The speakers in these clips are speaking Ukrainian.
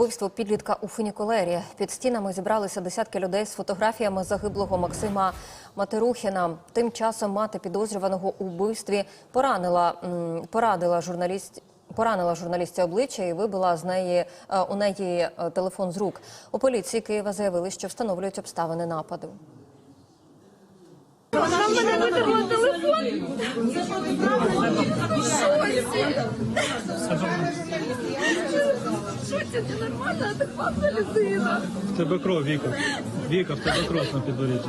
вбивство підлітка у фунікулері. Під стінами зібралися десятки людей з фотографіями загиблого Максима Матерухіна. Тим часом мати підозрюваного у вбивстві поранила порадила журналіст. Поранила журналістці обличчя і вибила з неї е, у неї е, телефон з рук. У поліції Києва заявили, що встановлюють обставини нападу. Вона мене телефон. Це? Ти нормальна, адекватна людина. В тебе кров, Віка. Віка, в тебе кров на підборідді.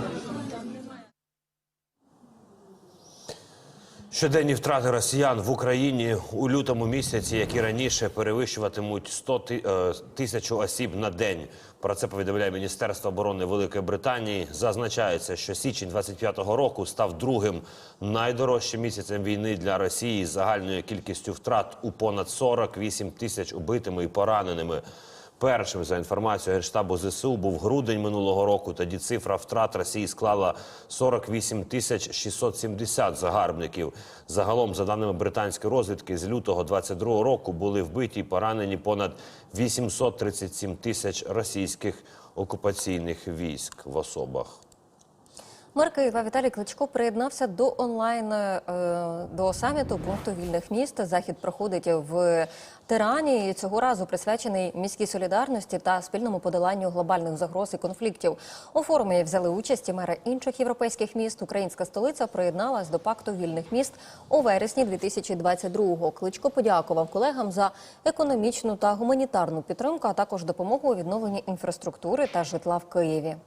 Щоденні втрати росіян в Україні у лютому місяці, як і раніше, перевищуватимуть 100 ти- е, тисячу осіб на день. Про це повідомляє Міністерство оборони Великої Британії. Зазначається, що січень 25-го року став другим найдорожчим місяцем війни для Росії з загальною кількістю втрат у понад 48 тисяч убитими і пораненими. Першим за інформацією Генштабу ЗСУ був грудень минулого року. Тоді цифра втрат Росії склала 48 тисяч 670 загарбників. Загалом, за даними британської розвідки, з лютого 22 року були вбиті і поранені понад 837 тисяч російських окупаційних військ в особах. Мер Києва Віталій Кличко приєднався до онлайн е, до саміту пункту вільних міст. Захід проходить в Тирані. і Цього разу присвячений міській солідарності та спільному подоланню глобальних загроз і конфліктів. У форумі взяли участь і мери інших європейських міст. Українська столиця приєдналась до пакту вільних міст у вересні 2022-го. Кличко подякував колегам за економічну та гуманітарну підтримку, а також допомогу у відновленні інфраструктури та житла в Києві.